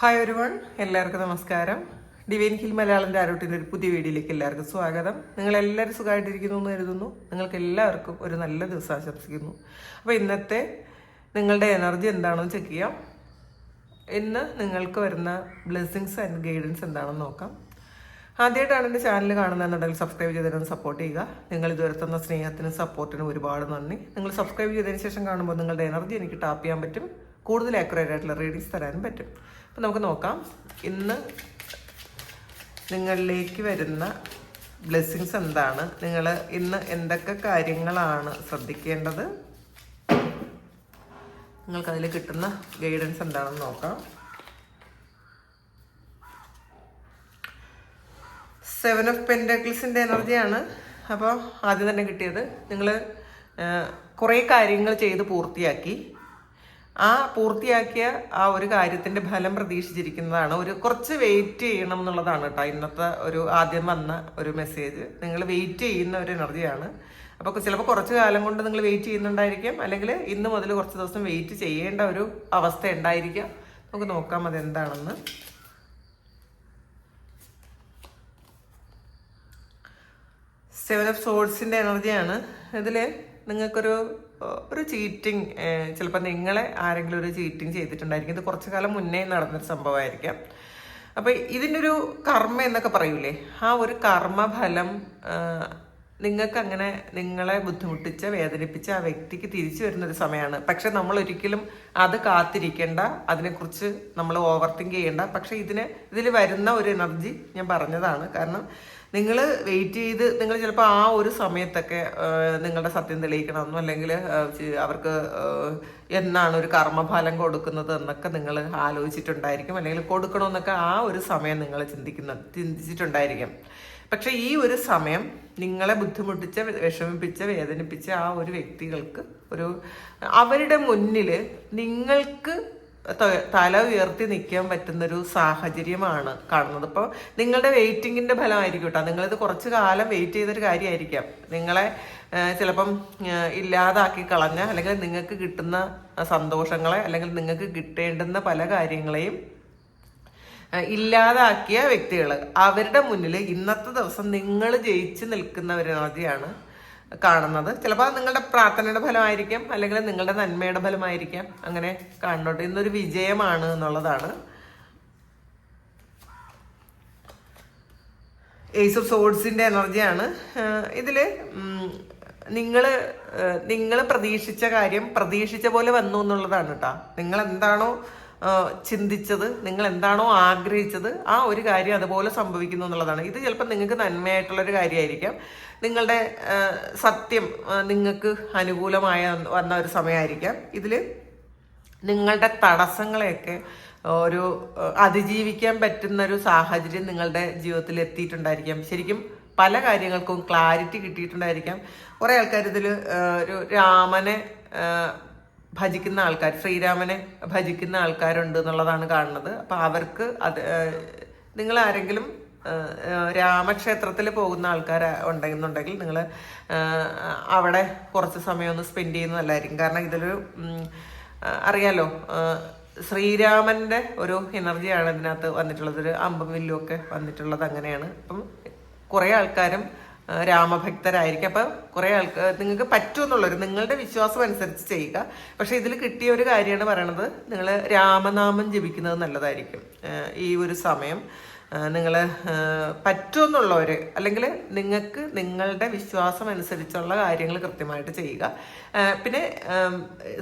Hi ഒരുവൺ എല്ലാവർക്കും നമസ്കാരം. Divine hill മലയാളന്റെ ആരോട്ടിന്റെ ഒരു പുതിയ വീഡിയോയിലേക്ക് എല്ലാവർക്കും സ്വാഗതം. നിങ്ങളെല്ലാവരും സുഖമായിട്ടിരിക്കുന്നു എന്ന് കരുതുന്നു. നിങ്ങൾക്ക് എല്ലാവർക്കും ഒരു നല്ല ദിവസം ആശംസിക്കുന്നു. അപ്പോൾ ഇന്നത്തെ നിങ്ങളുടെ എനർജി എന്താണെന്ന് ചെക്ക് ചെയ്യാം. ഇന്ന് നിങ്ങൾക്ക് വരുന്ന ബ്ലെസ്സിങ്സ് ആൻഡ് ഗൈഡൻസ് എന്താണെന്ന് നോക്കാം. ആദ്യമായിട്ടാണ് എന്റെ ചാനൽ കാണുന്നതെന്നുണ്ടെങ്കിൽ സബ്സ്ക്രൈബ് ചെയ്തതിനും സപ്പോർട്ട് ചെയ്യുക. നിങ്ങൾ ഇതുവരെ തന്ന സ്നേഹത്തിനും സപ്പോർട്ടിനും ഒരുപാട് നന്ദി. നിങ്ങൾ സബ്സ്ക്രൈബ് ചെയ്തതിന് ശേഷം കാണുമ്പോൾ നിങ്ങളുടെ എനർജി എനിക്ക് ടാപ്പ് ചെയ്യാൻ പറ്റും. കൂടുതൽ ആക്യുറേറ്റ് ആയിട്ടുള്ള റീഡിങ്സ് തരാനും പറ്റും. അപ്പം നമുക്ക് നോക്കാം. ഇന്ന് നിങ്ങളിലേക്ക് വരുന്ന ബ്ലെസ്സിങ്സ് എന്താണ്? നിങ്ങൾ ഇന്ന് എന്തൊക്കെ കാര്യങ്ങളാണ് ശ്രദ്ധിക്കേണ്ടത്? നിങ്ങൾക്കതിൽ കിട്ടുന്ന ഗൈഡൻസ് എന്താണെന്ന് നോക്കാം. സെവൻ ഓഫ് പെൻഡക്കിൾസിന്റെ എനർജിയാണ് അപ്പോൾ ആദ്യം തന്നെ കിട്ടിയത്. നിങ്ങൾ കുറേ കാര്യങ്ങൾ ചെയ്ത് പൂർത്തിയാക്കി. ആ പൂർത്തിയാക്കിയ ആ ഒരു കാര്യത്തിന്റെ ഫലം പ്രതീക്ഷിച്ചിരിക്കുന്നതാണ്. ഒരു കുറച്ച് വെയിറ്റ് ചെയ്യണം എന്നുള്ളതാണ് കേട്ടോ. ഇന്നത്തെ ഒരു ആദ്യം വന്ന ഒരു മെസ്സേജ് നിങ്ങൾ വെയിറ്റ് ചെയ്യുന്ന ഒരു എനർജിയാണ് അപ്പോൾ ചിലപ്പോൾ കുറച്ച് കാലം കൊണ്ട് നിങ്ങൾ വെയിറ്റ് ചെയ്യുന്നുണ്ടായിരിക്കാം. അല്ലെങ്കിൽ ഇന്ന് മുതൽ കുറച്ച് ദിവസം വെയിറ്റ് ചെയ്യേണ്ട ഒരു അവസ്ഥ ഉണ്ടായിരിക്കാം. നമുക്ക് നോക്കാം അതെന്താണെന്ന്. സെവൻ ഓഫ് സോൾസിന്റെ എനർജിയാണ് ഇതിൽ നിങ്ങൾക്കൊരു ഒരു ചീറ്റിംഗ് ചിലപ്പോൾ നിങ്ങളെ ആരെങ്കിലും ഒരു ചീറ്റിംഗ് ചെയ്തിട്ടുണ്ടായിരിക്കും. ഇത് കുറച്ച് കാലം മുന്നേ നടന്നൊരു സംഭവമായിരിക്കാം. അപ്പോൾ ഇതിന്റെ ഒരു കർമ്മ എന്നൊക്കെ പറയൂലേ? ആ ഒരു കർമ്മഫലം നിങ്ങൾക്ക് അങ്ങനെ നിങ്ങളെ ബുദ്ധിമുട്ടിച്ച വേദനിപ്പിച്ച ആ വ്യക്തിക്ക് തിരിച്ചു വരുന്ന ഒരു സമയമാണ്. പക്ഷെ നമ്മൾ ഒരിക്കലും അത് കാത്തിരിക്കേണ്ട അതിനെക്കുറിച്ച് നമ്മൾ ഓവർ തിങ്ക് ചെയ്യേണ്ട. പക്ഷെ ഇതിന് ഇതിൽ വരുന്ന ഒരു എനർജി ഞാൻ പറഞ്ഞതാണ്. കാരണം നിങ്ങൾ വെയിറ്റ് ചെയ്ത് നിങ്ങൾ ചിലപ്പോൾ ആ ഒരു സമയത്തൊക്കെ നിങ്ങളുടെ സത്യം തെളിയിക്കണമെന്നോ അല്ലെങ്കിൽ അവർക്ക് എന്നാണ് ഒരു കർമ്മഫലം കൊടുക്കുന്നത് എന്നൊക്കെ നിങ്ങൾ ആലോചിച്ചിട്ടുണ്ടായിരിക്കും. അല്ലെങ്കിൽ കൊടുക്കണമെന്നൊക്കെ ആ ഒരു സമയം നിങ്ങൾ ചിന്തിക്കുന്ന ചിന്തിച്ചിട്ടുണ്ടായിരിക്കും. പക്ഷെ ഈ ഒരു സമയം നിങ്ങളെ ബുദ്ധിമുട്ടിച്ച വിഷമിപ്പിച്ച വേദനിപ്പിച്ച ആ ഒരു വ്യക്തികൾക്ക് ഒരു അവരുടെ മുന്നിൽ നിങ്ങൾക്ക് തല ഉയർത്തി നിൽക്കാൻ പറ്റുന്നൊരു സാഹചര്യമാണ് കാണുന്നത്. ഇപ്പോൾ നിങ്ങളുടെ വെയിറ്റിങ്ങിന്റെ ഫലമായിരിക്കും കേട്ടോ നിങ്ങളിത് കുറച്ച് കാലം വെയിറ്റ് ചെയ്തൊരു കാര്യമായിരിക്കാം. നിങ്ങളെ ചിലപ്പം ഇല്ലാതാക്കി കളഞ്ഞ അല്ലെങ്കിൽ നിങ്ങൾക്ക് കിട്ടുന്ന സന്തോഷങ്ങളെ അല്ലെങ്കിൽ നിങ്ങൾക്ക് കിട്ടേണ്ടുന്ന പല കാര്യങ്ങളെയും ഇല്ലാതാക്കിയ വ്യക്തികൾ അവരുടെ മുന്നിൽ ഇന്നത്തെ ദിവസം നിങ്ങൾ ജയിച്ച് നിൽക്കുന്ന ഒരു എനർജിയാണ് കാണുന്നത്. ചിലപ്പോൾ നിങ്ങളുടെ പ്രാർത്ഥനയുടെ ഫലമായിരിക്കും അല്ലെങ്കിൽ നിങ്ങളുടെ നന്മയുടെ ഫലമായിരിക്കാം. അങ്ങനെ കാണുന്നുണ്ട്. ഇന്നൊരു വിജയമാണ് എന്നുള്ളതാണ്. ഏസ് ഓഫ് സോഡ്സിന്റെ എനർജിയാണ്. ഇതിൽ നിങ്ങൾ നിങ്ങൾ പ്രതീക്ഷിച്ച കാര്യം പ്രതീക്ഷിച്ച പോലെ വന്നു എന്നുള്ളതാണ് കേട്ടോ നിങ്ങൾ എന്താണോ ചിന്തിച്ചത് നിങ്ങൾ എന്താണോ ആഗ്രഹിച്ചത് ആ ഒരു കാര്യം അതുപോലെ സംഭവിക്കുന്നു എന്നുള്ളതാണ്. ഇത് ചിലപ്പോൾ നിങ്ങൾക്ക് നന്മയായിട്ടുള്ളൊരു കാര്യമായിരിക്കാം. നിങ്ങളുടെ സത്യം നിങ്ങൾക്ക് അനുകൂലമായ വന്ന ഒരു സമയമായിരിക്കാം. ഇതിൽ നിങ്ങളുടെ തടസ്സങ്ങളെയൊക്കെ ഒരു അതിജീവിക്കാൻ പറ്റുന്ന ഒരു സാഹചര്യം നിങ്ങളുടെ ജീവിതത്തിൽ എത്തിയിട്ടുണ്ടായിരിക്കാം. ശരിക്കും പല കാര്യങ്ങൾക്കും ക്ലാരിറ്റി കിട്ടിയിട്ടുണ്ടായിരിക്കാം. കുറേ ആൾക്കാർ ഇതിൽ ഒരു രാമനെ ഭജിക്കുന്ന ആൾക്കാർ ശ്രീരാമനെ ഭജിക്കുന്ന ആൾക്കാരുണ്ട് എന്നുള്ളതാണ് കാണുന്നത്. അപ്പം അവർക്ക് അത് നിങ്ങൾ ആരെങ്കിലും രാമക്ഷേത്രത്തിൽ പോകുന്ന ആൾക്കാർ ഉണ്ടെന്നുണ്ടെങ്കിൽ നിങ്ങൾ അവിടെ കുറച്ച് സമയം ഒന്ന് സ്പെൻഡ് ചെയ്യുന്നതല്ലായിരിക്കും കാരണം ഇതൊരു അറിയാലോ ശ്രീരാമന്റെ ഒരു എനർജിയാണ് ഇതിനകത്ത് വന്നിട്ടുള്ളത്. ഒരു അമ്പം വില്ലും ഒക്കെ വന്നിട്ടുള്ളത് അങ്ങനെയാണ്. അപ്പം കുറേ ആൾക്കാരും രാമഭക്തരായിരിക്കും. അപ്പം കുറേ ആൾക്കാർ നിങ്ങൾക്ക് പറ്റുമെന്നുള്ളൊരു നിങ്ങളുടെ വിശ്വാസം അനുസരിച്ച് ചെയ്യുക. പക്ഷെ ഇതിൽ കിട്ടിയ ഒരു കാര്യമാണ് പറയണത് നിങ്ങൾ രാമനാമം ജപിക്കുന്നത് നല്ലതായിരിക്കും ഈ ഒരു സമയം. നിങ്ങൾ പറ്റുമെന്നുള്ളവർ അല്ലെങ്കിൽ നിങ്ങൾക്ക് നിങ്ങളുടെ വിശ്വാസം അനുസരിച്ചുള്ള കാര്യങ്ങൾ കൃത്യമായിട്ട് ചെയ്യുക. പിന്നെ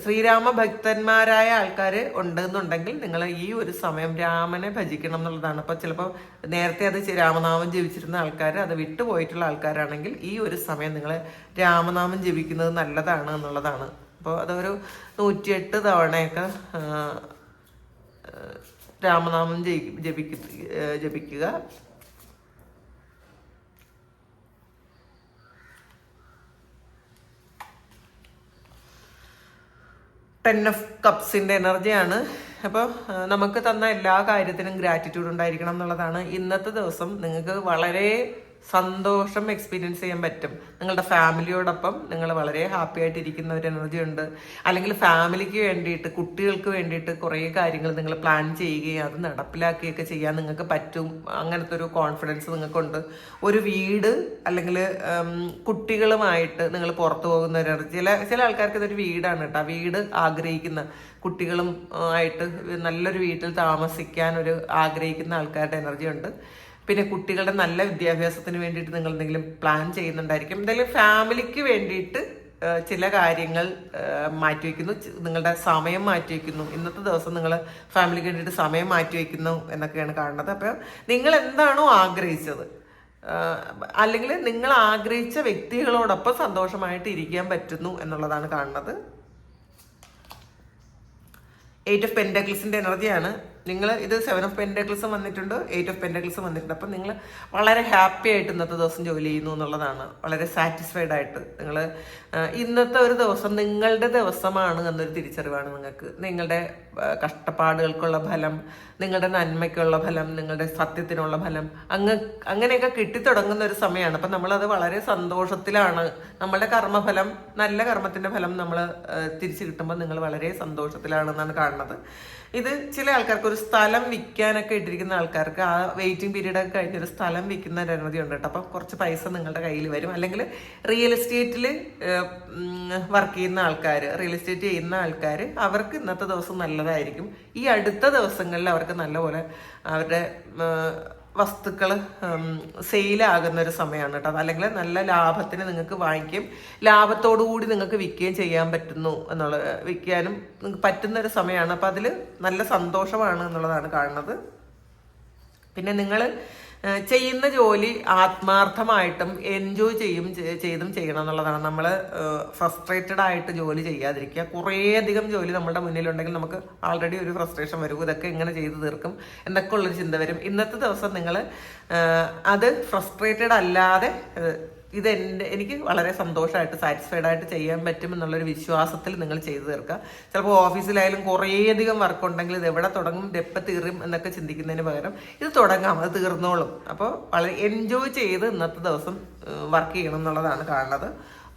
ശ്രീരാമ ഭക്തന്മാരായ ആൾക്കാർ ഉണ്ടെന്നുണ്ടെങ്കിൽ നിങ്ങൾ ഈ ഒരു സമയം രാമനെ ഭജിക്കണം എന്നുള്ളതാണ്. അപ്പോൾ ചിലപ്പോൾ നേരത്തെ അത് രാമനാമം ജപിച്ചിരുന്ന ആൾക്കാർ അത് വിട്ടുപോയിട്ടുള്ള ആൾക്കാരാണെങ്കിൽ ഈ ഒരു സമയം നിങ്ങൾ രാമനാമം ജപിക്കുന്നത് നല്ലതാണ് എന്നുള്ളതാണ്. അപ്പോൾ അതൊരു നൂറ്റിയെട്ട് തവണയൊക്കെ രാമനാമം ജപിക്ക ജപിക്കുക. ടെൻ ഓഫ് കപ്സിന്റെ എനർജിയാണ് അപ്പോൾ നമുക്ക് തന്ന എല്ലാ കാര്യത്തിനും ഗ്രാറ്റിറ്റ്യൂഡ് ഉണ്ടായിരിക്കണം എന്നുള്ളതാണ് ഇന്നത്തെ ദിവസം. നിങ്ങൾക്ക് വളരെ സന്തോഷം എക്സ്പീരിയൻസ് ചെയ്യാൻ പറ്റും. നിങ്ങളുടെ ഫാമിലിയോടൊപ്പം നിങ്ങൾ വളരെ ഹാപ്പി ആയിട്ട് ഇരിക്കുന്ന ഒരു എനർജി ഉണ്ട്. അല്ലെങ്കിൽ ഫാമിലിക്ക് വേണ്ടിയിട്ട് കുട്ടികൾക്ക് വേണ്ടിയിട്ട് കുറേ കാര്യങ്ങൾ നിങ്ങൾ പ്ലാൻ ചെയ്യുകയും അത് നടപ്പിലാക്കുകയൊക്കെ ചെയ്യാൻ നിങ്ങൾക്ക് പറ്റും. അങ്ങനത്തെ ഒരു കോൺഫിഡൻസ് നിങ്ങൾക്കുണ്ട്. ഒരു വീട് അല്ലെങ്കിൽ കുട്ടികളുമായിട്ട് നിങ്ങൾ പുറത്തു പോകുന്ന ഒരു എനർജി ചില ചില ആൾക്കാർക്ക് ഇതൊരു വീടാണ് കേട്ടോ. വീട് ആഗ്രഹിക്കുന്ന കുട്ടികളും ആയിട്ട് നല്ലൊരു വീട്ടിൽ താമസിക്കാൻ ഒരു ആഗ്രഹിക്കുന്ന ആൾക്കാരുടെ എനർജി ഉണ്ട്. പിന്നെ കുട്ടികളുടെ നല്ല വിദ്യാഭ്യാസത്തിന് വേണ്ടിയിട്ട് നിങ്ങൾ എന്തെങ്കിലും പ്ലാൻ ചെയ്യുന്നുണ്ടായിരിക്കും. എന്തെങ്കിലും ഫാമിലിക്ക് വേണ്ടിയിട്ട് ചില കാര്യങ്ങൾ മാറ്റിവെക്കുന്നു. നിങ്ങളുടെ സമയം മാറ്റിവെക്കുന്നു. ഇന്നത്തെ ദിവസം നിങ്ങൾ ഫാമിലിക്ക് വേണ്ടിയിട്ട് സമയം മാറ്റിവെക്കുന്നു എന്നൊക്കെയാണ് കാണുന്നത്. അപ്പോൾ നിങ്ങൾ എന്താണോ ആഗ്രഹിച്ചത്? അല്ലെങ്കിൽ നിങ്ങൾ ആഗ്രഹിച്ച വ്യക്തികളോടൊപ്പം സന്തോഷമായിട്ട് ഇരിക്കാൻ പറ്റുന്നു എന്നുള്ളതാണ് കാണുന്നത്. എയ്റ്റ് ഓഫ് പെൻഡക്ലിസിന്റെ എനർജിയാണ് നിങ്ങൾ ഇത് സെവൻ ഓഫ് പെൻഡക്കിൾസും വന്നിട്ടുണ്ട് എയ്റ്റ് ഓഫ് പെൻഡക്കിൾസും വന്നിട്ടുണ്ട്. അപ്പം നിങ്ങൾ വളരെ ഹാപ്പി ആയിട്ട് ഇന്നത്തെ ദിവസം ജോലി ചെയ്യുന്നു എന്നുള്ളതാണ്. വളരെ സാറ്റിസ്ഫൈഡ് ആയിട്ട് നിങ്ങൾ ഇന്നത്തെ ഒരു ദിവസം നിങ്ങളുടെ ദിവസമാണ് എന്നൊരു തിരിച്ചറിവാണ് നിങ്ങൾക്ക്. നിങ്ങളുടെ കഷ്ടപ്പാടുകൾക്കുള്ള ഫലം നിങ്ങളുടെ നന്മയ്ക്കുള്ള ഫലം നിങ്ങളുടെ സത്യത്തിനുള്ള ഫലം അങ്ങ് അങ്ങനെയൊക്കെ കിട്ടിത്തുടങ്ങുന്ന ഒരു സമയമാണ്. അപ്പം നമ്മളത് വളരെ സന്തോഷത്തിലാണ്. നമ്മളുടെ കർമ്മഫലം നല്ല കർമ്മത്തിന്റെ ഫലം നമ്മൾ തിരിച്ചു കിട്ടുമ്പോൾ നിങ്ങൾ വളരെ സന്തോഷത്തിലാണെന്നാണ് കാണുന്നത്. ഇത് ചില ആൾക്കാർക്ക് ഒരു സ്ഥലം വിൽക്കാനൊക്കെ ഇട്ടിരിക്കുന്ന ആൾക്കാർക്ക് ആ വെയിറ്റിംഗ് പീരീഡ് ഒക്കെ കഴിഞ്ഞ് ഒരു സ്ഥലം വിൽക്കുന്ന അനുമതി ഉണ്ട് കേട്ടോ. അപ്പം കുറച്ച് പൈസ നിങ്ങളുടെ കയ്യിൽ വരും. അല്ലെങ്കിൽ റിയൽ എസ്റ്റേറ്റിൽ വർക്ക് ചെയ്യുന്ന ആൾക്കാർ റിയൽ എസ്റ്റേറ്റ് ചെയ്യുന്ന ആൾക്കാർ അവർക്ക് ഇന്നത്തെ ദിവസം നല്ലതായിരിക്കും. ഈ അടുത്ത ദിവസങ്ങളിൽ അവർക്ക് നല്ലപോലെ അവരുടെ വസ്തുക്കൾ സെയിലാകുന്ന ഒരു സമയമാണ് കേട്ടോ. അല്ലെങ്കിൽ നല്ല ലാഭത്തിന് നിങ്ങൾക്ക് വാങ്ങിക്കും. ലാഭത്തോടു കൂടി നിങ്ങൾക്ക് വിൽക്കുകയും ചെയ്യാൻ പറ്റുന്നു എന്നുള്ള വിൽക്കാനും നിങ്ങൾക്ക് പറ്റുന്ന ഒരു സമയമാണ്. അപ്പം അതിൽ നല്ല സന്തോഷമാണ് എന്നുള്ളതാണ് കാണുന്നത്. പിന്നെ നിങ്ങൾ ചെയ്യുന്ന ജോലി ആത്മാർത്ഥമായിട്ടും എൻജോയ് ചെയ്യും ചെയ്തും ചെയ്യണം എന്നുള്ളതാണ്. നമ്മൾ ഫ്രസ്ട്രേറ്റഡ് ആയിട്ട് ജോലി ചെയ്യാതിരിക്കുക. കുറേയധികം ജോലി നമ്മുടെ മുന്നിലുണ്ടെങ്കിൽ നമുക്ക് ആൾറെഡി ഒരു ഫ്രസ്ട്രേഷൻ വരും. ഇതൊക്കെ എങ്ങനെ ചെയ്തു തീർക്കും എന്നൊക്കെ ഉള്ളൊരു ചിന്ത വരും. ഇന്നത്തെ ദിവസം നിങ്ങൾ അത് ഫ്രസ്ട്രേറ്റഡ് അല്ലാതെ ഇത് എന്റെ എനിക്ക് വളരെ സന്തോഷമായിട്ട് സാറ്റിസ്ഫൈഡ് ആയിട്ട് ചെയ്യാൻ പറ്റും എന്നുള്ളൊരു വിശ്വാസത്തിൽ നിങ്ങൾ ചെയ്തു തീർക്കുക. ചിലപ്പോൾ ഓഫീസിലായാലും കുറേയധികം വർക്ക് ഉണ്ടെങ്കിൽ ഇത് എവിടെ തുടങ്ങും ഇത് എപ്പോൾ തീരും എന്നൊക്കെ ചിന്തിക്കുന്നതിന് പകരം ഇത് തുടങ്ങാം അത് തീർന്നോളും. അപ്പോൾ വളരെ എൻജോയ് ചെയ്ത് ഇന്നത്തെ ദിവസം വർക്ക് ചെയ്യണം എന്നുള്ളതാണ് കാണുന്നത്.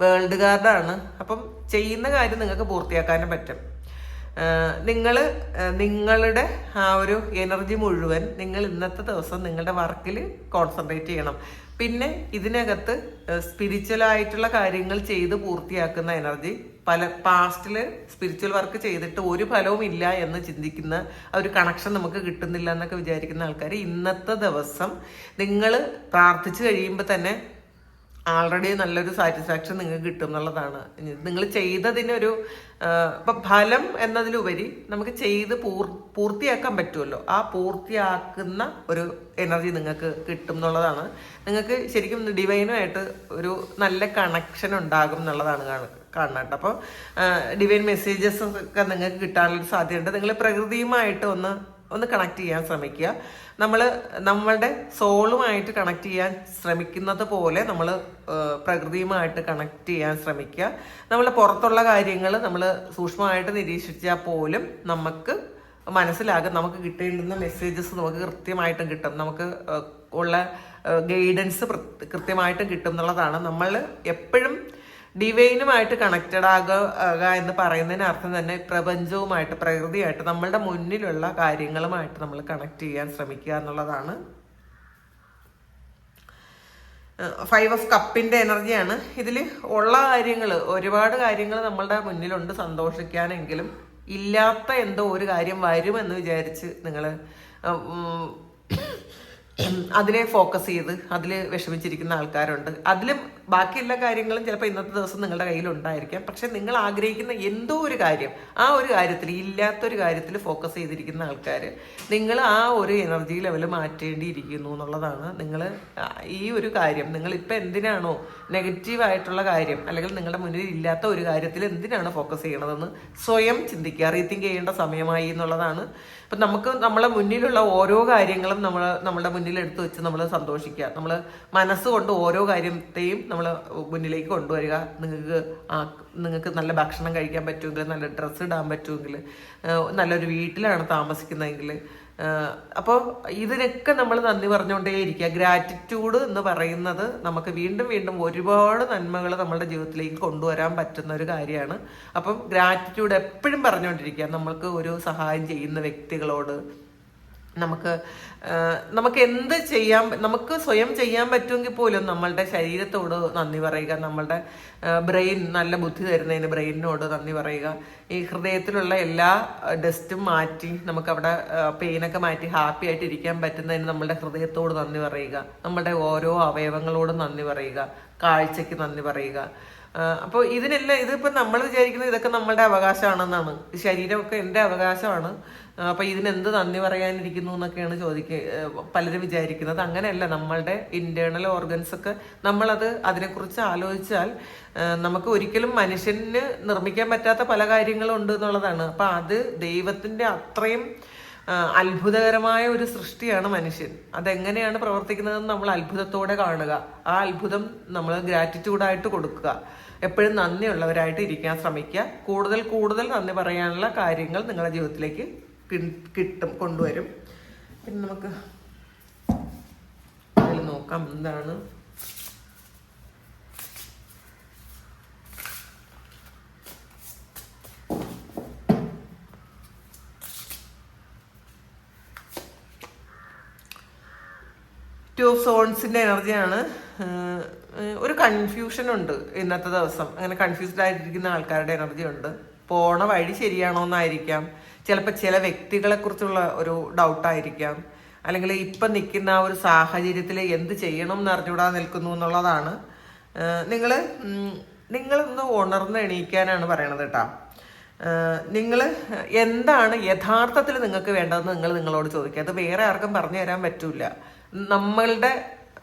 വേൾഡ് കാർഡാണ് അപ്പം ചെയ്യുന്ന കാര്യം നിങ്ങൾക്ക് പൂർത്തിയാക്കാനും പറ്റും. നിങ്ങൾ നിങ്ങളുടെ ആ ഒരു എനർജി മുഴുവൻ നിങ്ങൾ ഇന്നത്തെ ദിവസം നിങ്ങളുടെ വർക്കിൽ കോൺസെൻട്രേറ്റ് ചെയ്യണം. പിന്നെ ഇതിനകത്ത് സ്പിരിച്വൽ ആയിട്ടുള്ള കാര്യങ്ങൾ ചെയ്ത് പൂർത്തിയാക്കുന്ന എനർജി പല പാസ്റ്റിൽ സ്പിരിച്വൽ വർക്ക് ചെയ്തിട്ട് ഒരു ഫലവും ഇല്ല എന്ന് ചിന്തിക്കുന്ന ആ ഒരു കണക്ഷൻ നമുക്ക് കിട്ടുന്നില്ല എന്നൊക്കെ വിചാരിക്കുന്ന ആൾക്കാർ ഇന്നത്തെ ദിവസം നിങ്ങൾ പ്രാർത്ഥിച്ചു കഴിയുമ്പോൾ തന്നെ ആൾറെഡി നല്ലൊരു സാറ്റിസ്ഫാക്ഷൻ നിങ്ങൾക്ക് കിട്ടും എന്നുള്ളതാണ്. നിങ്ങൾ ചെയ്തതിനൊരു ഇപ്പം ഫലം എന്നതിലുപരി നമുക്ക് ചെയ്ത് പൂർ പൂർത്തിയാക്കാൻ പറ്റുമല്ലോ. ആ പൂർത്തിയാക്കുന്ന ഒരു എനർജി നിങ്ങൾക്ക് കിട്ടും എന്നുള്ളതാണ്. നിങ്ങൾക്ക് ശരിക്കും ഡിവൈനുമായിട്ട് ഒരു നല്ല കണക്ഷൻ ഉണ്ടാകും എന്നുള്ളതാണ് കാണുന്നത് അപ്പോൾ ഡിവൈൻ മെസ്സേജസ് ഒക്കെ നിങ്ങൾക്ക് കിട്ടാനുള്ള സാധ്യതയുണ്ട്. നിങ്ങൾ പ്രകൃതിയുമായിട്ട് ഒന്ന് ഒന്ന് കണക്ട് ചെയ്യാൻ ശ്രമിക്കുക. നമ്മൾ നമ്മളുടെ സോളുമായിട്ട് കണക്ട് ചെയ്യാൻ ശ്രമിക്കുന്നത് പോലെ നമ്മൾ പ്രകൃതിയുമായിട്ട് കണക്ട് ചെയ്യാൻ ശ്രമിക്കുക. നമ്മൾ പുറത്തുള്ള കാര്യങ്ങൾ നമ്മൾ സൂക്ഷ്മമായിട്ട് നിരീക്ഷിച്ചാൽ പോലും നമുക്ക് മനസ്സിലാകും. നമുക്ക് കിട്ടേണ്ടുന്ന മെസ്സേജസ് നമുക്ക് കൃത്യമായിട്ടും കിട്ടും. നമുക്ക് ഉള്ള ഗൈഡൻസ് കൃത്യമായിട്ടും കിട്ടും എന്നുള്ളതാണ് നമ്മൾ എപ്പോഴും ഡിവൈനുമായിട്ട് കണക്റ്റഡ് ആകുക എന്ന് പറയുന്നതിന് അർത്ഥം തന്നെ പ്രപഞ്ചവുമായിട്ട് പ്രകൃതിയായിട്ട് നമ്മളുടെ മുന്നിലുള്ള കാര്യങ്ങളുമായിട്ട് നമ്മൾ കണക്ട് ചെയ്യാൻ ശ്രമിക്കുക എന്നുള്ളതാണ്. ഫൈവ് ഓഫ് കപ്പിന്റെ എനർജിയാണ് ഇതിൽ ഉള്ള കാര്യങ്ങൾ ഒരുപാട് കാര്യങ്ങൾ നമ്മളുടെ മുന്നിലുണ്ട് സന്തോഷിക്കാനെങ്കിലും ഇല്ലാത്ത എന്തോ ഒരു കാര്യം വരുമെന്ന് വിചാരിച്ച് നിങ്ങൾ അതിനെ ഫോക്കസ് ചെയ്ത് അതിൽ വിഷമിച്ചിരിക്കുന്ന ആൾക്കാരുണ്ട്. അതിലും ബാക്കി എല്ലാ കാര്യങ്ങളും ചിലപ്പോൾ ഇന്നത്തെ ദിവസം നിങ്ങളുടെ കയ്യിൽ ഉണ്ടായിരിക്കാം പക്ഷെ നിങ്ങൾ ആഗ്രഹിക്കുന്ന എന്തോ ഒരു കാര്യം ആ ഒരു കാര്യത്തിൽ ഇല്ലാത്തൊരു കാര്യത്തിൽ ഫോക്കസ് ചെയ്തിരിക്കുന്ന ആൾക്കാർ നിങ്ങൾ ആ ഒരു എനർജി ലെവൽ മാറ്റേണ്ടിയിരിക്കുന്നു എന്നുള്ളതാണ് നിങ്ങൾ ഈ ഒരു കാര്യം. നിങ്ങൾ ഇപ്പം എന്തിനാണോ നെഗറ്റീവായിട്ടുള്ള കാര്യം അല്ലെങ്കിൽ നിങ്ങളുടെ മുന്നിൽ ഇല്ലാത്ത ഒരു കാര്യത്തിൽ എന്തിനാണ് ഫോക്കസ് ചെയ്യണതെന്ന് സ്വയം ചിന്തിക്കുക റീത്തിങ് ചെയ്യേണ്ട സമയമായി എന്നുള്ളതാണ് ഇപ്പം നമുക്ക് നമ്മളെ മുന്നിലുള്ള ഓരോ കാര്യങ്ങളും നമ്മൾ നമ്മുടെ മുന്നിൽ എടുത്തു വെച്ച് നമ്മൾ സന്തോഷിക്കുക. നമ്മൾ മനസ്സുകൊണ്ട് ഓരോ കാര്യത്തെയും നമ്മൾ മുന്നിലേക്ക് കൊണ്ടുവരിക. നിങ്ങൾക്ക് നിങ്ങൾക്ക് നല്ല ഭക്ഷണം കഴിക്കാൻ പറ്റുമെങ്കിൽ നല്ല ഡ്രസ്സ് ഇടാൻ പറ്റുമെങ്കിൽ നല്ലൊരു വീട്ടിലാണ് താമസിക്കുന്നതെങ്കിൽ അപ്പോൾ ഇതിനൊക്കെ നമ്മൾ നന്ദി പറഞ്ഞുകൊണ്ടേയിരിക്കുക. ഗ്രാറ്റിറ്റ്യൂഡ് എന്ന് പറയുന്നത് നമുക്ക് വീണ്ടും വീണ്ടും ഒരുപാട് നന്മകൾ നമ്മുടെ ജീവിതത്തിലേക്ക് കൊണ്ടുവരാൻ പറ്റുന്ന ഒരു കാര്യമാണ്. അപ്പം ഗ്രാറ്റിറ്റ്യൂഡ് എപ്പോഴും പറഞ്ഞുകൊണ്ടിരിക്കുക. നമ്മൾക്ക് ഒരു സഹായം ചെയ്യുന്ന വ്യക്തികളോട് നമുക്ക് നമുക്ക് എന്ത് ചെയ്യാൻ നമുക്ക് സ്വയം ചെയ്യാൻ പറ്റുമെങ്കിൽ പോലും നമ്മളുടെ ശരീരത്തോട് നന്ദി പറയുക നമ്മളുടെ ബ്രെയിൻ നല്ല ബുദ്ധി തരുന്നതിന് ബ്രെയിനിനോട് നന്ദി പറയുക. ഈ ഹൃദയത്തിലുള്ള എല്ലാ ഡസ്റ്റും മാറ്റി നമുക്കവിടെ പെയിനൊക്കെ മാറ്റി ഹാപ്പി ആയിട്ട് ഇരിക്കാൻ പറ്റുന്നതിന് നമ്മളുടെ ഹൃദയത്തോട് നന്ദി പറയുക. നമ്മളുടെ ഓരോ അവയവങ്ങളോടും നന്ദി പറയുക. കാഴ്ചയ്ക്ക് നന്ദി പറയുക. അപ്പോൾ ഇതിനെല്ലാം ഇതിപ്പോൾ നമ്മൾ വിചാരിക്കുന്നത് ഇതൊക്കെ നമ്മളുടെ അവകാശമാണെന്നാണ്. ശരീരമൊക്കെ എന്റെ അവകാശമാണ്. അപ്പോൾ ഇതിനെന്ത് നന്ദി പറയാനിരിക്കുന്നു എന്നൊക്കെയാണ് ചോദിക്ക പലരും വിചാരിക്കുന്നത്. അങ്ങനെയല്ല നമ്മളുടെ ഇന്റേണൽ ഓർഗൻസ് ഒക്കെ നമ്മളത് അതിനെക്കുറിച്ച് ആലോചിച്ചാൽ നമുക്ക് ഒരിക്കലും മനുഷ്യന് നിർമ്മിക്കാൻ പറ്റാത്ത പല കാര്യങ്ങളും ഉണ്ട് എന്നുള്ളതാണ്. അപ്പോൾ അത് ദൈവത്തിന്റെ അത്രയും അത്ഭുതകരമായ ഒരു സൃഷ്ടിയാണ് മനുഷ്യൻ. അതെങ്ങനെയാണ് പ്രവർത്തിക്കുന്നതെന്ന് നമ്മൾ അത്ഭുതത്തോടെ കാണുക. ആ അത്ഭുതം നമ്മൾ ഗ്രാറ്റിറ്റ്യൂഡായിട്ട് കൊടുക്കുക. എപ്പോഴും നന്ദിയുള്ളവരായിട്ട് ഇരിക്കാൻ ശ്രമിക്കുക. കൂടുതൽ കൂടുതൽ നന്ദി പറയാനുള്ള കാര്യങ്ങൾ നിങ്ങളുടെ ജീവിതത്തിലേക്ക് കിട്ടും കൊണ്ടുവരും. പിന്നെ നമുക്ക് അതിൽ നോക്കാം എന്താണ്. ടു ഓഫ് സോൺസിന്റെ എനർജിയാണ്. ഒരു കൺഫ്യൂഷൻ ഉണ്ട് ഇന്നത്തെ ദിവസം. അങ്ങനെ കൺഫ്യൂസ്ഡ് ആയിട്ടിരിക്കുന്ന ആൾക്കാരുടെ എനർജി ഉണ്ട്. പോണ വഴി ശരിയാണോ എന്നായിരിക്കാം. ചിലപ്പോൾ ചില വ്യക്തികളെ കുറിച്ചുള്ള ഒരു ഡൗട്ടായിരിക്കാം അല്ലെങ്കിൽ ഇപ്പം നിൽക്കുന്ന ആ ഒരു സാഹചര്യത്തിൽ എന്ത് ചെയ്യണം എന്ന് അറിഞ്ഞുകൂടാ നിൽക്കുന്നു എന്നുള്ളതാണ്. നിങ്ങൾ നിങ്ങളൊന്ന് ഉണർന്ന് എണീക്കാനാണ് പറയണത് കേട്ടോ. നിങ്ങൾ എന്താണ് യഥാർത്ഥത്തിൽ നിങ്ങൾക്ക് വേണ്ടതെന്ന് നിങ്ങൾ നിങ്ങളോട് ചോദിക്കുക. അത് വേറെ ആർക്കും പറഞ്ഞു തരാൻ പറ്റൂല. നമ്മളുടെ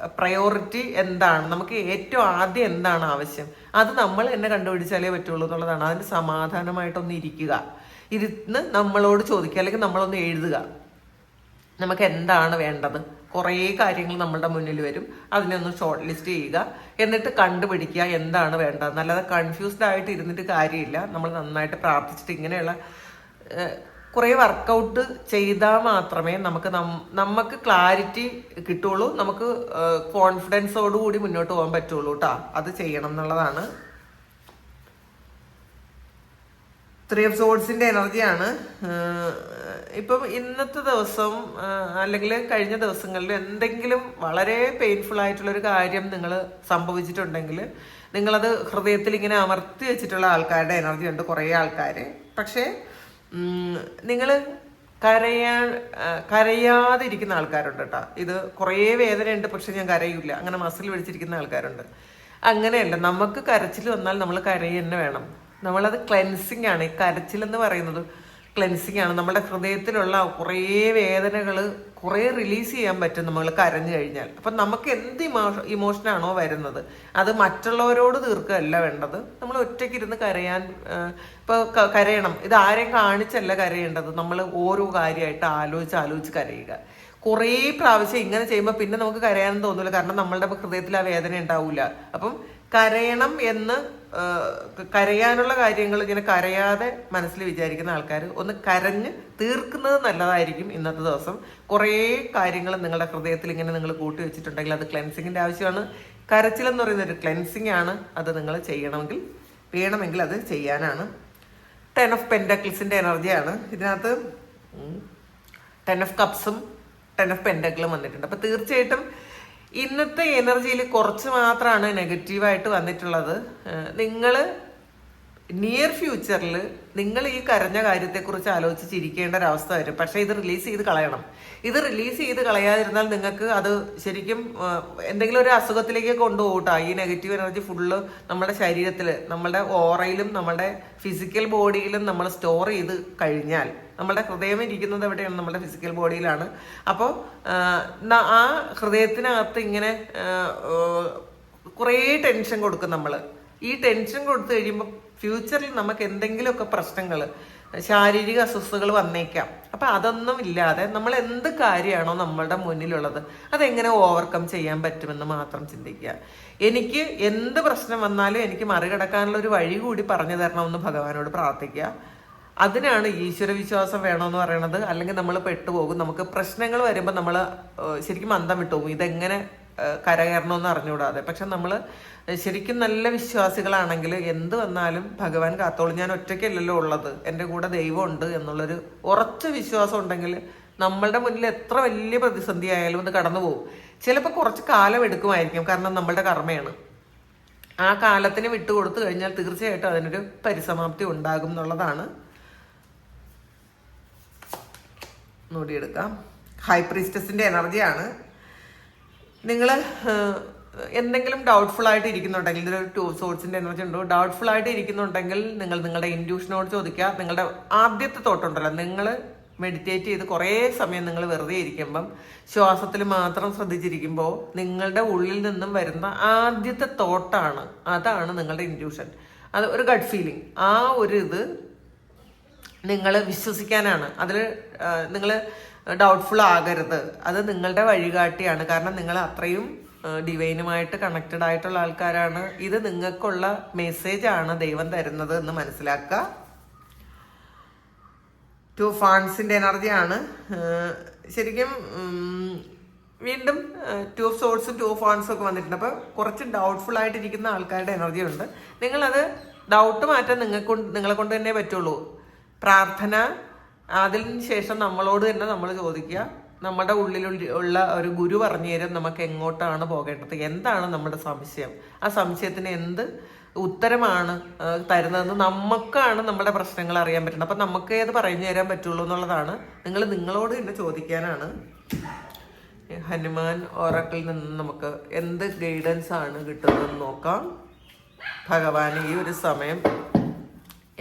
പ്രയോറിറ്റി എന്താണ്? നമുക്ക് ഏറ്റവും ആദ്യം എന്താണ് ആവശ്യം? അത് നമ്മൾ എന്നെ കണ്ടുപിടിച്ചാലേ പറ്റുള്ളൂ എന്നുള്ളതാണ്. അതിന് സമാധാനമായിട്ടൊന്ന് ഇരിക്കുക. ഇരുന്ന് നമ്മളോട് ചോദിക്കുക. അല്ലെങ്കിൽ നമ്മളൊന്ന് എഴുതുക. നമുക്ക് എന്താണ് വേണ്ടത്? കുറേ കാര്യങ്ങൾ നമ്മളുടെ മുന്നിൽ വരും. അതിനൊന്ന് ഷോർട്ട് ലിസ്റ്റ് ചെയ്യുക. എന്നിട്ട് കണ്ടുപിടിക്കുക എന്താണ് വേണ്ടത്. അല്ലാതെ കൺഫ്യൂസ്ഡ് ആയിട്ട് ഇരുന്നിട്ട് കാര്യമില്ല. നമ്മൾ നന്നായിട്ട് പ്രാർത്ഥിച്ചിട്ട് ഇങ്ങനെയുള്ള കുറേ വർക്കൗട്ട് ചെയ്താൽ മാത്രമേ നമുക്ക് നമുക്ക് ക്ലാരിറ്റി കിട്ടുള്ളൂ. നമുക്ക് കോൺഫിഡൻസോടുകൂടി മുന്നോട്ട് പോകാൻ പറ്റുള്ളൂ കേട്ടോ അത് ചെയ്യണം എന്നുള്ളതാണ്. ത്രീ ഓഫ് സോഡ്സിന്റെ എനർജിയാണ് ഇപ്പം ഇന്നത്തെ ദിവസം അല്ലെങ്കിൽ കഴിഞ്ഞ ദിവസങ്ങളിൽ എന്തെങ്കിലും വളരെ പെയിൻഫുൾ ആയിട്ടുള്ള ഒരു കാര്യം നിങ്ങൾ സംഭവിച്ചിട്ടുണ്ടെങ്കിൽ നിങ്ങളത് ഹൃദയത്തിൽ ഇങ്ങനെ അമർത്തി വെച്ചിട്ടുള്ള ആൾക്കാരുടെ എനർജി ഉണ്ട് കുറേ ആൾക്കാർ പക്ഷേ നിങ്ങൾ കരയാൻ കരയാതിരിക്കുന്ന ആൾക്കാരുണ്ട് കേട്ടോ. ഇത് കുറേ വേദനയുണ്ട് പക്ഷെ ഞാൻ കരയില്ല. അങ്ങനെ മസിൽ പിടിച്ചിരിക്കുന്ന ആൾക്കാരുണ്ട്. അങ്ങനെയല്ല നമുക്ക് കരച്ചിൽ വന്നാൽ നമ്മൾ കരയെന്നെ വേണം. നമ്മളത് ക്ലെൻസിങ് ആണ്. ഈ കരച്ചിൽ എന്ന് പറയുന്നത് ക്ലെൻസിങ് ആണ്. നമ്മുടെ ഹൃദയത്തിലുള്ള കുറേ വേദനകൾ കുറേ റിലീസ് ചെയ്യാൻ പറ്റും നമ്മൾ കരഞ്ഞു കഴിഞ്ഞാൽ. അപ്പം നമുക്ക് എന്ത് ഇമോഷ ഇമോഷനാണോ വരുന്നത്? അത് മറ്റുള്ളവരോട് തീർക്കുകയല്ല വേണ്ടത്. നമ്മൾ ഒറ്റയ്ക്ക് ഇരുന്ന് കരയാൻ ഇപ്പോൾ കരയണം. ഇത് ആരെയും കാണിച്ചല്ല കരയേണ്ടത്. നമ്മൾ ഓരോ കാര്യമായിട്ട് ആലോചിച്ച് ആലോചിച്ച് കരയുക. കുറേ പ്രാവശ്യം ഇങ്ങനെ ചെയ്യുമ്പോൾ പിന്നെ നമുക്ക് കരയാനും തോന്നില്ല കാരണം നമ്മളുടെ ഹൃദയത്തിൽ ആ വേദന ഉണ്ടാവില്ല അപ്പം കരയണം എന്ന് കരയാനുള്ള കാര്യങ്ങൾ ഇങ്ങനെ കരയാതെ മനസ്സിൽ വിചാരിക്കുന്ന ആൾക്കാർ ഒന്ന് കരഞ്ഞ് തീർക്കുന്നത് നല്ലതായിരിക്കും ഇന്നത്തെ ദിവസം. കുറേ കാര്യങ്ങൾ നിങ്ങളുടെ ഹൃദയത്തിൽ ഇങ്ങനെ നിങ്ങൾ കൂട്ടി വെച്ചിട്ടുണ്ടെങ്കിൽ അത് ക്ലെൻസിങ്ങിന്റെ ആവശ്യമാണ്. കരച്ചിലെന്ന് പറയുന്നത് ഒരു ക്ലെൻസിങ് ആണ് അത് നിങ്ങൾ ചെയ്യണമെങ്കിൽ വേണമെങ്കിൽ അത് ചെയ്യാനാണ്. ടെൻ ഓഫ് പെൻഡക്കിൾസിന്റെ എനർജിയാണ് ഇതിനകത്ത് ടെൻ ഓഫ് കപ്സും ടെൻ ഓഫ് പെൻഡക്കിളും വന്നിട്ടുണ്ട്. അപ്പോൾ തീർച്ചയായിട്ടും ഇന്നത്തെ എനർജിയിൽ കുറച്ച് മാത്രമാണ് നെഗറ്റീവായിട്ട് വന്നിട്ടുള്ളത്. നിങ്ങൾ നിയർ ഫ്യൂച്ചറിൽ നിങ്ങൾ ഈ കരഞ്ഞ കാര്യത്തെക്കുറിച്ച് ആലോചിച്ച് ചിരിക്കേണ്ട ഒരവസ്ഥ വരും. പക്ഷേ ഇത് റിലീസ് ചെയ്ത് കളയണം. ഇത് റിലീസ് ചെയ്ത് കളയാതിരുന്നാൽ നിങ്ങൾക്ക് അത് ശരിക്കും എന്തെങ്കിലും ഒരു അസുഖത്തിലേക്ക് കൊണ്ടുപോകട്ടോ ഈ നെഗറ്റീവ് എനർജി ഫുള്ള് നമ്മുടെ ശരീരത്തിൽ നമ്മുടെ ഓറയിലും നമ്മുടെ ഫിസിക്കൽ ബോഡിയിലും നമ്മൾ സ്റ്റോർ ചെയ്ത് കഴിഞ്ഞാൽ നമ്മുടെ ഹൃദയം ഇരിക്കുന്നത് എവിടെയാണ്? നമ്മുടെ ഫിസിക്കൽ ബോഡിയിലാണ് അപ്പോൾ ആ ഹൃദയത്തിനകത്ത് ഇങ്ങനെ കുറേ ടെൻഷൻ കൊടുക്കും നമ്മൾ ഈ ടെൻഷൻ കൊടുത്തു കഴിയുമ്പോൾ ഫ്യൂച്ചറിൽ നമുക്ക് എന്തെങ്കിലുമൊക്കെ പ്രശ്നങ്ങൾ ശാരീരിക അസ്വസ്ഥതകൾ വന്നേക്കാം. അപ്പം അതൊന്നും ഇല്ലാതെ നമ്മൾ എന്ത് കാര്യമാണോ നമ്മളുടെ മുന്നിലുള്ളത് അതെങ്ങനെ ഓവർകം ചെയ്യാൻ പറ്റുമെന്ന് മാത്രം ചിന്തിക്കുക. എനിക്ക് എന്ത് പ്രശ്നം വന്നാലും എനിക്ക് മറികടക്കാനുള്ള ഒരു വഴി കൂടി പറഞ്ഞു തരണമെന്ന് ഭഗവാനോട് പ്രാർത്ഥിക്കുക. അതിനാണ് ഈശ്വര വിശ്വാസം വേണമെന്ന് പറയണത്. അല്ലെങ്കിൽ നമ്മൾ പെട്ടുപോകും. നമുക്ക് പ്രശ്നങ്ങൾ വരുമ്പോൾ നമ്മൾ ശരിക്കും അന്തം വിട്ടുപോകും. ഇതെങ്ങനെ കരകയറണമെന്ന് അറിഞ്ഞുകൂടാതെ. പക്ഷെ നമ്മൾ ശരിക്കും നല്ല വിശ്വാസികളാണെങ്കിൽ എന്ത് വന്നാലും ഭഗവാൻ കാത്തോളും. ഞാൻ ഒറ്റയ്ക്കല്ലല്ലോ ഉള്ളത്. എന്റെ കൂടെ ദൈവമുണ്ട് എന്നുള്ളൊരു ഉറച്ച വിശ്വാസം ഉണ്ടെങ്കിൽ നമ്മളുടെ മുന്നിൽ എത്ര വലിയ പ്രതിസന്ധി ആയാലും അത് കടന്നു പോകും. ചിലപ്പോൾ കുറച്ച് കാലം എടുക്കുമായിരിക്കും. കാരണം നമ്മളുടെ കർമ്മയാണ്. ആ കാലത്തിന് വിട്ടുകൊടുത്തു കഴിഞ്ഞാൽ തീർച്ചയായിട്ടും അതിനൊരു പരിസമാപ്തി ഉണ്ടാകും എന്നുള്ളതാണ്. നോടിയെടുക്കാം ഹൈ പ്രീസ്റ്റസിന്റെ എനർജിയാണ് നിങ്ങൾ എന്തെങ്കിലും ഡൗട്ട്ഫുൾ ആയിട്ട് ഇരിക്കുന്നുണ്ടെങ്കിൽ ഇതൊരു ടു സോഴ്സിന്റെ എനർജി ഉണ്ടോ? ഡൗട്ട്ഫുൾ ആയിട്ട് ഇരിക്കുന്നുണ്ടെങ്കിൽ നിങ്ങൾ നിങ്ങളുടെ ഇൻഡ്യൂഷനോട് ചോദിക്കുക. നിങ്ങളുടെ ആദ്യത്തെ തോട്ടുണ്ടല്ലോ നിങ്ങൾ മെഡിറ്റേറ്റ് ചെയ്ത് കുറേ സമയം നിങ്ങൾ വെറുതെ ഇരിക്കുമ്പം ശ്വാസത്തിൽ മാത്രം ശ്രദ്ധിച്ചിരിക്കുമ്പോൾ നിങ്ങളുടെ ഉള്ളിൽ നിന്നും വരുന്ന ആദ്യത്തെ തോട്ടാണ് അതാണ് നിങ്ങളുടെ ഇൻഡ്യൂഷൻ അത് ഒരു ഗഡ് ഫീലിംഗ് ആ ഒരു ഇത് നിങ്ങൾ വിശ്വസിക്കാനാണ്. അതിൽ നിങ്ങൾ ഡൗട്ട്ഫുൾ ആകരുത്. അത് നിങ്ങളുടെ വഴികാട്ടിയാണ്. കാരണം നിങ്ങൾ അത്രയും ഡിവൈനുമായിട്ട് കണക്റ്റഡ് ആയിട്ടുള്ള ആൾക്കാരാണ്. ഇത് നിങ്ങൾക്കുള്ള മെസ്സേജ് ആണ് ദൈവം തരുന്നത് എന്ന് മനസ്സിലാക്കുക. ടു ഫാൻസിന്റെ എനർജിയാണ് ശരിക്കും വീണ്ടും ടു ഓഫ് സോഴ്സും ടു ഓഫ് ഫാൻസും ഒക്കെ വന്നിട്ടുണ്ട്. അപ്പോൾ കുറച്ച് ഡൗട്ട്ഫുൾ ആയിട്ടിരിക്കുന്ന ആൾക്കാരുടെ എനർജി ഉണ്ട്. നിങ്ങളത് ഡൗട്ട് മാറ്റാൻ നിങ്ങൾക്ക് നിങ്ങളെ കൊണ്ട് തന്നെ പറ്റുള്ളൂ. പ്രാർത്ഥന അതിന് ശേഷം നമ്മളോട് തന്നെ നമ്മൾ ചോദിക്കുക. നമ്മുടെ ഉള്ളിൽ ഉള്ള ഒരു ഗുരു പറഞ്ഞു തരും നമുക്ക് എങ്ങോട്ടാണ് പോകേണ്ടത് എന്താണ് നമ്മുടെ സംശയം. ആ സംശയത്തിന് എന്ത് ഉത്തരമാണ് തരുന്നതെന്ന് നമുക്കാണ് നമ്മുടെ പ്രശ്നങ്ങൾ അറിയാൻ പറ്റുന്നത്. അപ്പം നമുക്ക് ഏത് പറഞ്ഞു തരാൻ പറ്റുള്ളൂ എന്നുള്ളതാണ് നിങ്ങൾ നിങ്ങളോട് തന്നെ ചോദിക്കാനാണ്. ഹനുമാൻ ഓറക്കിൽ നിന്ന് നമുക്ക് എന്ത് ഗൈഡൻസ് ആണ് കിട്ടുന്നതെന്ന് നോക്കാം. ഭഗവാൻ ഈ ഒരു സമയം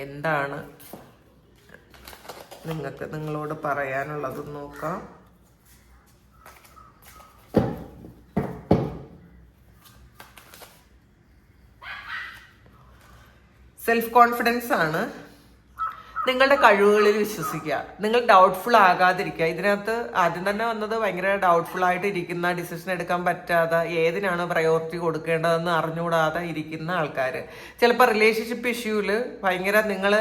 എന്താണ് നിങ്ങൾക്ക് നിങ്ങളോട് പറയാനുള്ളത് നോക്കാം. സെൽഫ് കോൺഫിഡൻസ് ആണ്. നിങ്ങളുടെ കഴിവുകളിൽ വിശ്വസിക്കുക. നിങ്ങൾ ഡൗട്ട്ഫുൾ ആകാതിരിക്കുക. ഇതിനകത്ത് ആദ്യം തന്നെ വന്നത് ഭയങ്കര ഡൗട്ട്ഫുൾ ആയിട്ട് ഇരിക്കുന്ന ഡിസിഷൻ എടുക്കാൻ പറ്റാതെ ഏതിനാണ് പ്രയോറിറ്റി കൊടുക്കേണ്ടതെന്ന് അറിഞ്ഞുകൂടാതെ ഇരിക്കുന്ന ആൾക്കാർ ചിലപ്പോൾ റിലേഷൻഷിപ്പ് ഇഷ്യൂവിൽ ഭയങ്കര നിങ്ങൾ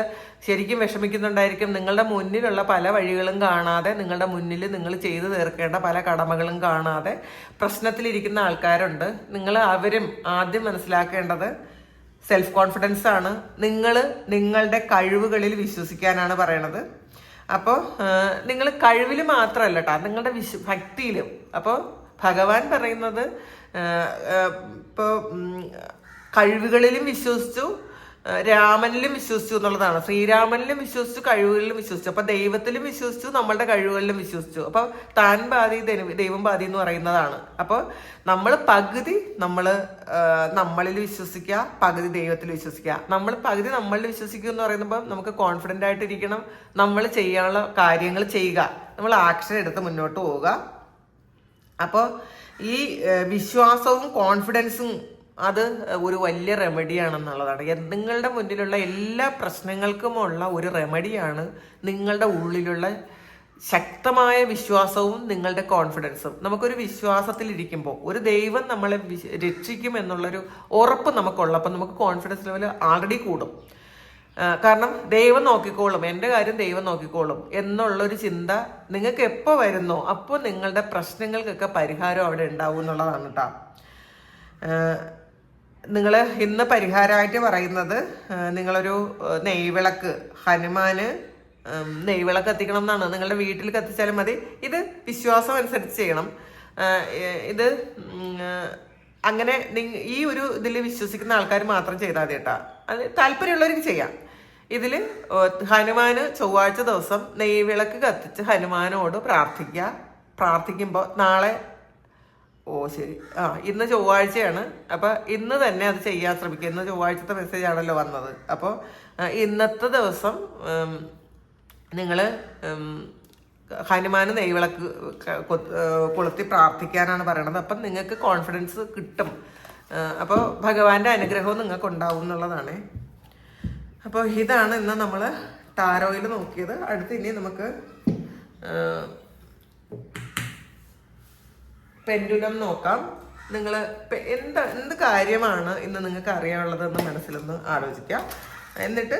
ശരിക്കും വിഷമിക്കുന്നുണ്ടായിരിക്കും. നിങ്ങളുടെ മുന്നിലുള്ള പല വഴികളും കാണാതെ നിങ്ങളുടെ മുന്നിൽ നിങ്ങൾ ചെയ്തു തീർക്കേണ്ട പല കടമകളും കാണാതെ പ്രശ്നത്തിലിരിക്കുന്ന ആൾക്കാരുണ്ട്. നിങ്ങൾ അവരും ആദ്യം മനസ്സിലാക്കേണ്ടത് സെൽഫ് കോൺഫിഡൻസ് ആണ്. നിങ്ങൾ നിങ്ങളുടെ കഴിവുകളിൽ വിശ്വസിക്കാനാണ് പറയണത്. അപ്പോൾ നിങ്ങൾ കഴിവിൽ മാത്രമല്ല കേട്ടോ നിങ്ങളുടെ വിശ്വ ഭക്തിയിലും. അപ്പോൾ ഭഗവാൻ പറയുന്നത് ഇപ്പോൾ കഴിവുകളിലും വിശ്വസിച്ചു രാമനിലും വിശ്വസിച്ചു എന്നുള്ളതാണ്. ശ്രീരാമനിലും വിശ്വസിച്ചു കഴിവുകളിലും വിശ്വസിച്ചു. അപ്പൊ ദൈവത്തിലും വിശ്വസിച്ചു നമ്മളുടെ കഴിവുകളിലും വിശ്വസിച്ചു. അപ്പൊ താൻ ബാധി ദൈവം ബാധി എന്ന് പറയുന്നതാണ്. അപ്പോൾ നമ്മൾ പകുതി നമ്മൾ നമ്മളിൽ വിശ്വസിക്കുക പകുതി ദൈവത്തിൽ വിശ്വസിക്കുക. നമ്മൾ പകുതി നമ്മളിൽ വിശ്വസിക്കുക എന്ന് പറയുമ്പോൾ നമുക്ക് കോൺഫിഡന്റ് ആയിട്ടിരിക്കണം നമ്മൾ ചെയ്യാനുള്ള കാര്യങ്ങൾ ചെയ്യുക. നമ്മൾ ആക്ഷൻ എടുത്ത് മുന്നോട്ട് പോവുക. അപ്പോൾ ഈ വിശ്വാസവും കോൺഫിഡൻസും അത് ഒരു വലിയ റെമഡിയാണെന്നുള്ളതാണ് നിങ്ങളുടെ മുന്നിലുള്ള എല്ലാ പ്രശ്നങ്ങൾക്കുമുള്ള ഒരു റെമഡിയാണ് നിങ്ങളുടെ ഉള്ളിലുള്ള ശക്തമായ വിശ്വാസവും നിങ്ങളുടെ കോൺഫിഡൻസും നമുക്കൊരു വിശ്വാസത്തിൽ ഇരിക്കുമ്പോൾ ഒരു ദൈവം നമ്മളെ രക്ഷിക്കും എന്നുള്ളൊരു ഉറപ്പ് നമുക്കുള്ളപ്പോൾ നമുക്ക് കോൺഫിഡൻസ് ലെവൽ ആൾറെഡി കൂടും. കാരണം ദൈവം നോക്കിക്കോളും എന്റെ കാര്യം ദൈവം നോക്കിക്കോളും എന്നുള്ളൊരു ചിന്ത നിങ്ങൾക്ക് എപ്പോൾ വരുന്നോ അപ്പോൾ നിങ്ങളുടെ പ്രശ്നങ്ങൾക്കൊക്കെ പരിഹാരം അവിടെ ഉണ്ടാവും എന്നുള്ളതാണ് കേട്ടോ നിങ്ങൾ ഇന്ന് പരിഹാരമായിട്ട് പറയുന്നത് നിങ്ങളൊരു നെയ്വിളക്ക് ഹനുമാന് നെയ്വിളക്ക് കത്തിക്കണം എന്നാണ് നിങ്ങളുടെ വീട്ടിൽ കത്തിച്ചാലും മതി. ഇത് വിശ്വാസം അനുസരിച്ച് ചെയ്യണം. ഇത് അങ്ങനെ ഈ ഒരു ഇതിൽ വിശ്വസിക്കുന്ന ആൾക്കാർ മാത്രം ചെയ്താൽ മതി കേട്ടോ. അത് താല്പര്യമുള്ളവർക്ക് ചെയ്യാം. ഇതിൽ ഹനുമാന് ചൊവ്വാഴ്ച ദിവസം നെയ്വിളക്ക് കത്തിച്ച് ഹനുമാനോട് പ്രാർത്ഥിക്കുക. പ്രാർത്ഥിക്കുമ്പോൾ നാളെ ഓ ശരി. ആ ഇന്ന് ചൊവ്വാഴ്ചയാണ്. അപ്പൊ ഇന്ന് തന്നെ അത് ചെയ്യാൻ ശ്രമിക്കുക. ഇന്ന് ചൊവ്വാഴ്ചത്തെ മെസ്സേജ് ആണല്ലോ വന്നത്. അപ്പോൾ ഇന്നത്തെ ദിവസം നിങ്ങൾ ഹനുമാന് നെയ്വിളക്ക് കൊളുത്തി പ്രാർത്ഥിക്കാനാണ് പറയണത്. അപ്പം നിങ്ങൾക്ക് കോൺഫിഡൻസ് കിട്ടും. അപ്പോൾ ഭഗവാന്റെ അനുഗ്രഹവും നിങ്ങൾക്ക് ഉണ്ടാവും എന്നുള്ളതാണ്. അപ്പോൾ ഇതാണ് ഇന്ന് നമ്മൾ ടാരോയിൽ നോക്കിയത്. അടുത്ത് ഇനി നമുക്ക് പെൻഡുലം നോക്കാം. നിങ്ങൾ എന്ത് എന്ത് കാര്യമാണ് ഇന്ന് നിങ്ങൾക്ക് അറിയാനുള്ളതെന്ന് മനസ്സിലൊന്ന് ആലോചിക്കാം. എന്നിട്ട്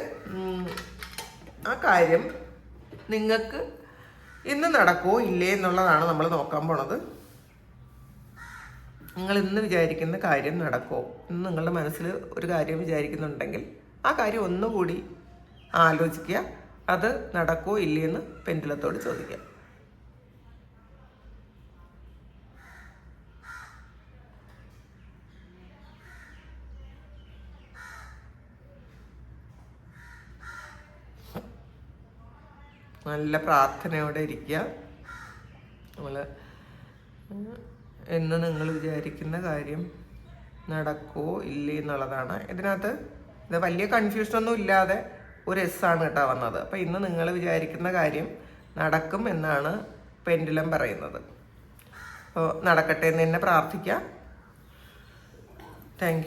ആ കാര്യം നിങ്ങൾക്ക് ഇന്ന് നടക്കുമോ ഇല്ലേ എന്നുള്ളതാണ് നമ്മൾ നോക്കാൻ പോണത്. നിങ്ങൾ ഇന്ന് വിചാരിക്കുന്ന കാര്യം നടക്കുമോ ഇന്ന് നിങ്ങളുടെ മനസ്സിൽ ഒരു കാര്യം വിചാരിക്കുന്നുണ്ടെങ്കിൽ ആ കാര്യം ഒന്നുകൂടി ആലോചിക്കുക. അത് നടക്കുമോ ഇല്ലയെന്ന് പെൻഡുലത്തോട് ചോദിക്കാം നല്ല പ്രാർത്ഥനയോടെ ഇരിക്കുക നമ്മൾ എന്ന് നിങ്ങൾ വിചാരിക്കുന്ന കാര്യം നടക്കുമോ ഇല്ലേ എന്നുള്ളതാണ്. ഇതിനകത്ത് ഇത് വലിയ കൺഫ്യൂഷനൊന്നും ഇല്ലാതെ ഒരു എസ് ആണ് കേട്ടോ വന്നത്. അപ്പോൾ ഇന്ന് നിങ്ങൾ വിചാരിക്കുന്ന കാര്യം നടക്കും എന്നാണ് പെൻഡുലം പറയുന്നത്. അപ്പോൾ നടക്കട്ടെ എന്ന് തന്നെ പ്രാർത്ഥിക്കാം. താങ്ക്